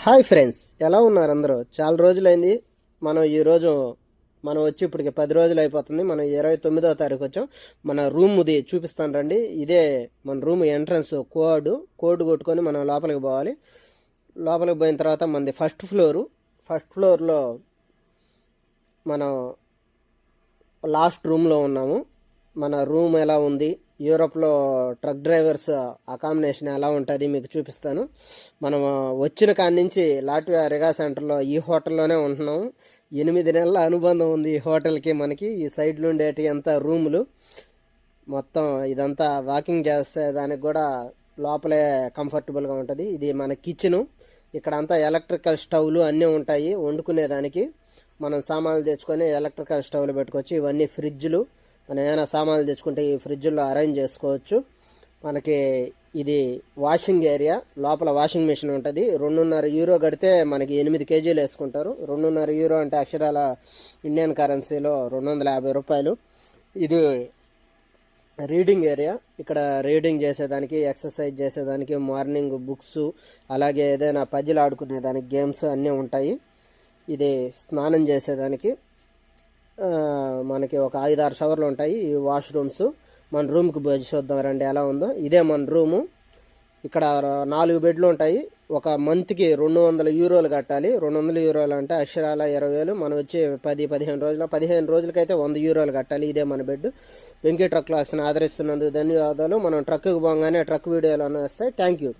Hi friends ఎలా ఉన్నారు అందరూ? చాలా రోజులైంది. మనం ఈరోజు మనం వచ్చి ఇప్పటికి పది రోజులు అయిపోతుంది. మనం ఇరవై తొమ్మిదో తారీఖు వచ్చాం. మన రూమ్ది చూపిస్తాను రండి. ఇదే మన రూమ్ ఎంట్రన్స్ కోడ్. కోడ్ కొట్టుకొని మనం లోపలికి పోవాలి. లోపలికి పోయిన తర్వాత మనది ఫస్ట్ ఫ్లోరు ఫస్ట్ ఫ్లోర్లో మనం లాస్ట్ రూమ్లో ఉన్నాము. మన రూమ్ ఎలా ఉంది? యూరోప్లో ట్రక్ డ్రైవర్స్ అకామిడేషన్ ఎలా ఉంటుంది మీకు చూపిస్తాను. మనం వచ్చిన కాడి నుంచి లాట్వియా రిగా సెంటర్లో ఈ హోటల్లోనే ఉంటున్నాము ఎనిమిది నెలల అనుబంధం ఉంది ఈ హోటల్కి మనకి. ఈ సైడ్లో ఉండేటి అంతా రూములు. మొత్తం ఇదంతా వాకింగ్ చేసే దానికి కూడా లోపలే కంఫర్టబుల్గా ఉంటుంది. ఇది మన కిచెను. ఇక్కడ అంతా ఎలక్ట్రికల్ స్టవ్లు అన్నీ ఉంటాయి. వండుకునేదానికి మనం సామాన్లు తెచ్చుకొని ఎలక్ట్రికల్ స్టవ్లు పెట్టుకోవచ్చు ఇవన్నీ ఫ్రిడ్జ్లు మనం ఏమైనా సామాన్లు తెచ్చుకుంటే ఈ ఫ్రిడ్జ్లో అరేంజ్ చేసుకోవచ్చు. మనకి ఇది వాషింగ్ ఏరియా. లోపల వాషింగ్ మిషన్ ఉంటుంది. రెండున్నర యూరో కడితే మనకి ఎనిమిది కేజీలు వేసుకుంటారు. రెండున్నర యూరో అంటే అక్షరాల ఇండియన్ కరెన్సీలో రెండు వందల యాభై రూపాయలు. ఇది రీడింగ్ ఏరియా. ఇక్కడ రీడింగ్ చేసేదానికి ఎక్సర్సైజ్ చేసేదానికి మార్నింగ్ బుక్స్ అలాగే ఏదైనా పజిల్ ఆడుకునేదానికి గేమ్స్ అన్నీ ఉంటాయి. ఇది స్నానం చేసేదానికి. మనకి ఒక ఐదారు షవర్లు ఉంటాయి ఈ వాష్రూమ్స్ మన రూమ్కి పోయి చూద్దాం రండి ఎలా ఉందో. ఇదే మన రూము ఇక్కడ నాలుగు బెడ్లు ఉంటాయి. ఒక మంత్కి రెండు వందల యూరోలు కట్టాలి. రెండు వందల యూరోలు అంటే అక్షరాల ఇరవై వేలు. మనం వచ్చి పది పదిహేను రోజుల పదిహేను రోజులకైతే వంద యూరోలు కట్టాలి. ఇదే మన బెడ్ వెంకీ ట్రక్ క్లాస్ని ఆదరిస్తున్నందుకు ధన్యవాదాలు. మనం ట్రక్కి పోగానే ట్రక్ వీడియోలు అనేస్తాయి. Thank you